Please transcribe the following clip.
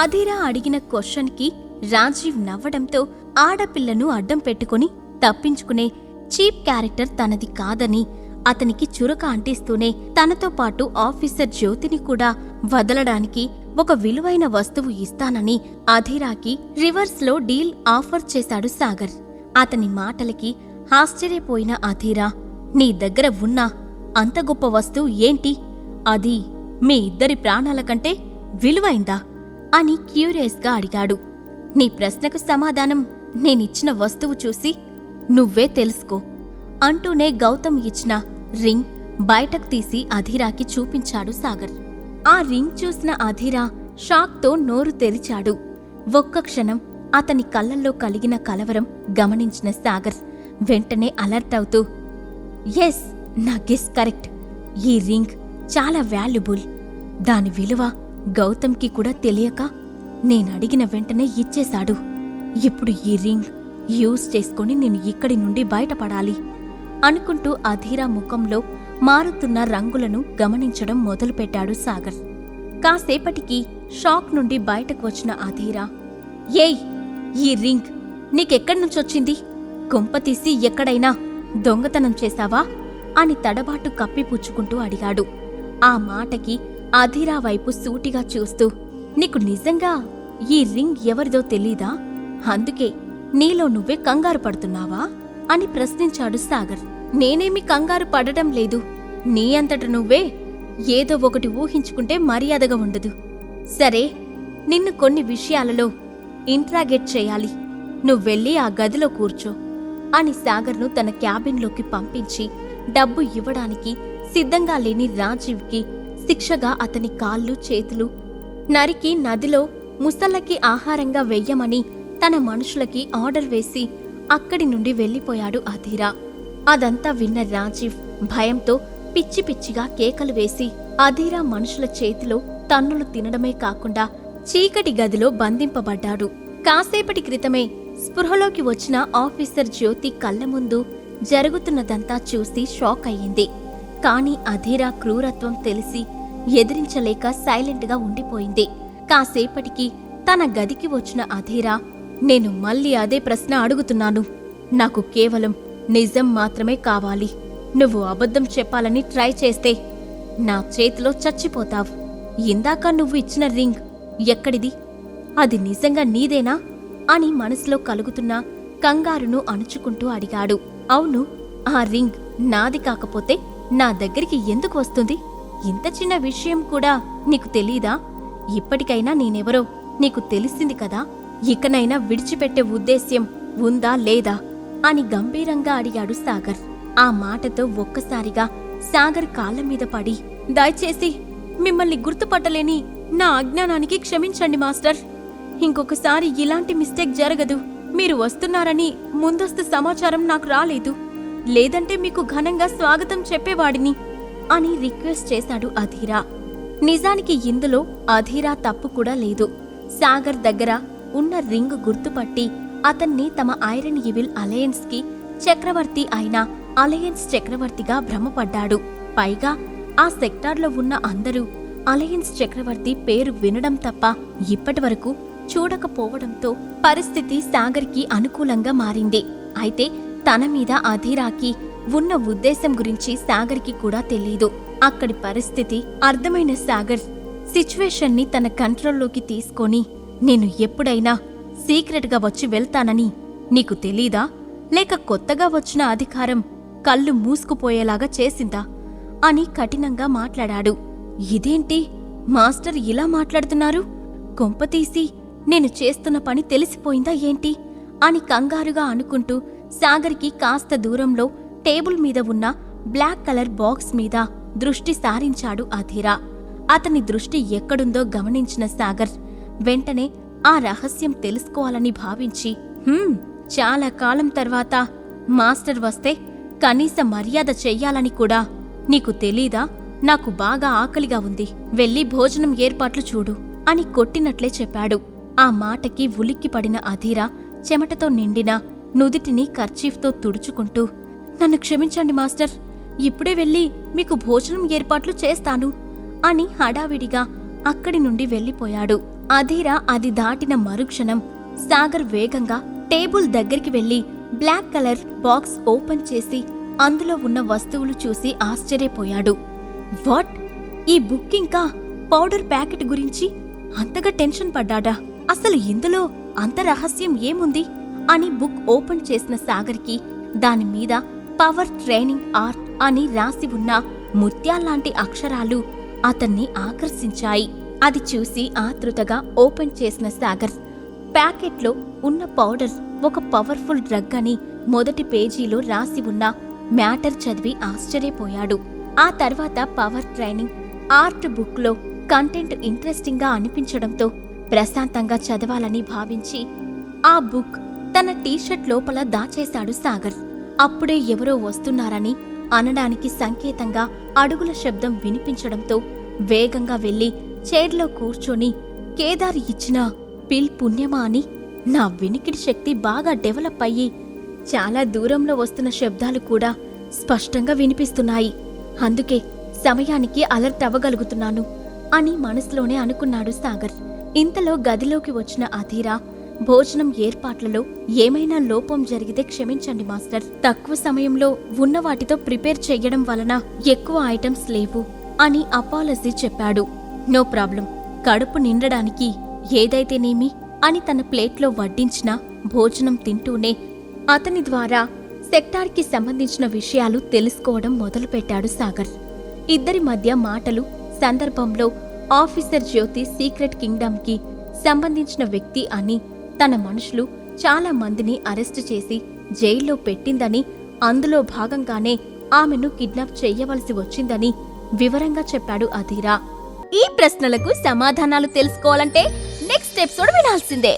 అధీరా అడిగిన క్వశ్చన్కి రాజీవ్ నవ్వడంతో ఆడపిల్లను అడ్డం పెట్టుకుని తప్పించుకునే చీప్ క్యారెక్టర్ తనది కాదని అతనికి చురక అంటిస్తూనే తనతో పాటు ఆఫీసర్ జ్యోతిని కూడా వదలడానికి ఒక విలువైన వస్తువు ఇస్తానని అధీరాకి రివర్స్లో డీల్ ఆఫర్ చేశాడు సాగర్. అతని మాటలకి ఆశ్చర్యపోయిన అధీరా నీ దగ్గర ఉన్నా అంత గొప్ప వస్తువు ఏంటి? అది మీ ఇద్దరి ప్రాణాల కంటే విలువైందా? అని క్యూరియస్గా అడిగాడు. నీ ప్రశ్నకు సమాధానం నేనిచ్చిన వస్తువు చూసి నువ్వే తెలుసుకో అంటూనే గౌతమ్ ఇచ్చిన రింగ్ బయటకు తీసి అధీరాకి చూపించాడు సాగర్. ఆ రింగ్ చూసిన అధీరా షాక్తో నోరు తెరిచాడు. ఒక్క క్షణం అతని కళ్ళల్లో కలిగిన కలవరం గమనించిన సాగర్ వెంటనే అలర్ట్ అవుతూ ఎస్ నా గెస్ కరెక్ట్ ఈ రింగ్ చాలా వాల్యుబుల్ దాని విలువ గౌతమ్కి కూడా తెలియక నేనడిగిన వెంటనే ఇచ్చేశాడు. ఇప్పుడు ఈ రింగ్ యూజ్ చేసుకుని నేను ఇక్కడి నుండి బయటపడాలి అనుకుంటూ అధీరా ముఖంలో మారుతున్న రంగులను గమనించడం మొదలుపెట్టాడు సాగర్. కాసేపటికి షాక్ నుండి బయటకు వచ్చిన అధీరా ఏయ్ ఈ రింగ్ నీకెక్కడి నుంచొచ్చింది కుంపతీసి ఎక్కడైనా దొంగతనం చేశావా? అని తడబాటు కప్పిపుచ్చుకుంటూ అడిగాడు. ఆ మాటకి అధిరా వైపు సూటిగా చూస్తూ నీకు నిజంగా ఈ రింగ్ ఎవరిదో తెలీదా? అందుకే నీలో నువ్వే కంగారు పడుతున్నావా? అని ప్రశ్నించాడు సాగర్. నేనేమి కంగారు పడటం లేదు. నీ అంతట నువ్వే ఏదో ఒకటి ఊహించుకుంటే మర్యాదగా ఉండదు. సరే నిన్ను కొన్ని విషయాలలో ఇంట్రాగేట్ చేయాలి. నువ్వెళ్ళి ఆ గదిలో కూర్చో అని సాగర్ను తన క్యాబిన్లోకి పంపించి డబ్బు ఇవ్వడానికి సిద్ధంగా లేని రాజీవ్కి శిక్షగా అతని కాళ్ళు చేతులు నరికి నదిలో ముసళ్ళకి ఆహారంగా వెయ్యమని తన మనుషులకి ఆర్డర్ వేసి అక్కడి నుండి వెళ్ళిపోయాడు అధీరా. అదంతా విన్న రాజీవ్ భయంతో పిచ్చి పిచ్చిగా కేకలు వేసి అధీరా మనుషుల చేతిలో తన్నులు తినడమే కాకుండా చీకటి గదిలో బంధింపబడ్డాడు. కాసేపటి క్రితమే స్పృహలోకి వచ్చిన ఆఫీసర్ జ్యోతి కళ్ళ ముందు జరుగుతున్నదంతా చూసి షాక్ అయ్యింది కాని అధీరా క్రూరత్వం తెలిసి ఎదిరించలేక సైలెంట్గా ఉండిపోయింది. కాసేపటికి తన గదికి వచ్చిన అధీరా నేను మళ్ళీ అదే ప్రశ్న అడుగుతున్నాను. నాకు కేవలం నిజం మాత్రమే కావాలి. నువ్వు అబద్ధం చెప్పాలని ట్రై చేస్తే నా చేతిలో చచ్చిపోతావు. ఇందాక నువ్వు ఇచ్చిన రింగ్ ఎక్కడిది? అది నిజంగా నీదేనా? అని మనసులో కలుగుతున్న కంగారును అణుచుకుంటూ అడిగాడు. అవును ఆ రింగ్ నాది కాకపోతే నా దగ్గరికి ఎందుకు వస్తుంది? ఇంత చిన్న విషయం కూడా నీకు తెలీదా? ఇప్పటికైనా నేనెవరో నీకు తెలిసింది కదా? ఇకనైనా విడిచిపెట్టే ఉద్దేశ్యం ఉందా లేదా? అని గంభీరంగా అడిగాడు సాగర్. ఆ మాటతో ఒక్కసారిగా సాగర్ కాళ్ళ మీద పడి దయచేసి మిమ్మల్ని గుర్తుపట్టలేని నా అజ్ఞానానికి క్షమించండి మాస్టర్. ఇంకొకసారి ఇలాంటి మిస్టేక్ జరగదు. మీరు వస్తున్నారని ముందస్తు సమాచారం నాకు రాలేదు. లేదంటే మీకు ఘనంగా స్వాగతం చెప్పేవాడిని. అని రిక్వెస్ట్ చేశాడు అధీరా. నిజానికి ఇందులో అధీరా తప్పు కూడా లేదు. సాగర్ దగ్గర ఉన్న రింగ్ గుర్తుపట్టి అతన్ని తమ ఐరన్ ఇవిల్ అలయన్స్కి చక్రవర్తి అయిన అలయన్స్ చక్రవర్తిగా భ్రమపడ్డాడు. పైగా ఆ సెక్టార్లో ఉన్న అందరూ అలయన్స్ చక్రవర్తి పేరు వినడం తప్ప ఇప్పటివరకు చూడకపోవడంతో పరిస్థితి సాగర్కి అనుకూలంగా మారింది. అయితే తన మీద అధీరాకి ఉన్న ఉద్దేశం గురించి సాగర్కి కూడా తెలీదు. అక్కడి పరిస్థితి అర్థమైన సాగర్ సిచ్యువేషన్ని తన కంట్రోల్లోకి తీసుకొని నేను ఎప్పుడైనా సీక్రెట్గా వచ్చి వెళ్తానని నీకు తెలీదా? లేక కొత్తగా వచ్చిన అధికారం కళ్ళు మూసుకుపోయేలాగా చేసిందా? అని కఠినంగా మాట్లాడాడు. ఇదేంటి? మాస్టర్ ఇలా మాట్లాడుతున్నారు? కొంపతీసి నేను చేస్తున్న పని తెలిసిపోయిందా ఏంటి? అని కంగారుగా అనుకుంటూ సాగర్కి కాస్త దూరంలో టేబుల్ మీద ఉన్న బ్లాక్ కలర్ బాక్స్ మీద దృష్టి సారించాడు అధీరా. అతని దృష్టి ఎక్కడుందో గమనించిన సాగర్ వెంటనే ఆ రహస్యం తెలుసుకోవాలని భావించి చాలా కాలం తర్వాత మాస్టర్ వస్తే కనీస మర్యాద చెయ్యాలని కూడా. నీకు తెలీదా? నాకు బాగా ఆకలిగా ఉంది. వెళ్ళి భోజనం ఏర్పాట్లు చూడు అని కొట్టినట్లే చెప్పాడు. ఆ మాటకి ఉలిక్కిపడిన అధీరా చెమటతో నిండిన నుదిటిని కర్చీఫ్తో తుడుచుకుంటూ నన్ను క్షమించండి మాస్టర్. ఇప్పుడే వెళ్ళి మీకు భోజనం ఏర్పాట్లు చేస్తాను అని హడావిడిగా అక్కడి నుండి వెళ్ళిపోయాడు. అధీరా అది దాటిన మరుక్షణం సాగర్ వేగంగా టేబుల్ దగ్గరికి వెళ్ళి బ్లాక్ కలర్ బాక్స్ ఓపెన్ చేసి అందులో ఉన్న వస్తువులు చూసి ఆశ్చర్యపోయాడు. వాట్? ఈ బుక్ ఇంకా పౌడర్ ప్యాకెట్ గురించి అంతగా టెన్షన్ పడ్డాడా? అసలు ఇందులో అంత రహస్యం ఏముంది? అని బుక్ ఓపెన్ చేసిన సాగర్కి దాని మీద పవర్ ట్రైనింగ్ ఆర్ట్ అని రాసి ఉన్న ముత్యాల్లాంటి అక్షరాలు అతన్ని ఆకర్షించాయి. అది చూసి ఆతృతగా ఓపెన్ చేసిన సాగర్ ప్యాకెట్లో ఉన్న పౌడర్ ఒక పవర్ఫుల్ డ్రగ్ అని మొదటి పేజీలో రాసి ఉన్న మ్యాటర్ చదివి ఆశ్చర్యపోయాడు. ఆ తర్వాత పవర్ ట్రైనింగ్ ఆర్ట్ బుక్లో కంటెంట్ ఇంట్రెస్టింగ్గా అనిపించడంతో ప్రశాంతంగా చదవాలని భావించి ఆ బుక్ తన టీషర్ట్ లోపల దాచేశాడు సాగర్. అప్పుడే ఎవరో వస్తున్నారని అనడానికి సంకేతంగా అడుగుల శబ్దం వినిపించడంతో వేగంగా వెళ్ళి చైర్లో కూర్చొని కేదారి ఇచ్చిన పిల్ పుణ్యమా అని నా వినికిడి శక్తి బాగా డెవలప్ అయ్యి చాలా దూరంలో వస్తున్న శబ్దాలు కూడా స్పష్టంగా వినిపిస్తున్నాయి. అందుకే సమయానికి అలర్ట్ అవ్వగలుగుతున్నాను అని మనసులోనే అనుకున్నాడు సాగర్. ఇంతలో గదిలోకి వచ్చిన అధీరా భోజనం ఏర్పాట్లలో ఏమైనా లోపం జరిగితే క్షమించండి మాస్టర్. తక్కువ సమయంలో ఉన్న వాటితో ప్రిపేర్ చెయ్యడం వలన ఎక్కువ ఐటమ్స్ లేవు అని అపాలజీ చెప్పాడు. No problem. కడుపు నిండడానికి ఏదైతేనేమి అని తన ప్లేట్లో వడ్డించిన భోజనం తింటూనే అతని ద్వారా సెక్టార్కి సంబంధించిన విషయాలు తెలుసుకోవడం మొదలుపెట్టాడు సాగర్. ఇద్దరి మధ్య మాటలు సందర్భంలో ఆఫీసర్ జ్యోతి సీక్రెట్ కింగ్డమ్కి సంబంధించిన వ్యక్తి అని తన మనుషులు చాలా మందిని అరెస్టు చేసి జైల్లో పెట్టిందని అందులో భాగంగానే ఆమెను కిడ్నాప్ చెయ్యవలసి వచ్చిందని వివరంగా చెప్పాడు అధీరా. ఈ ప్రశ్నలకు సమాధానాలు తెలుసుకోవాలంటే నెక్స్ట్ ఎపిసోడ్ వినాల్సిందే.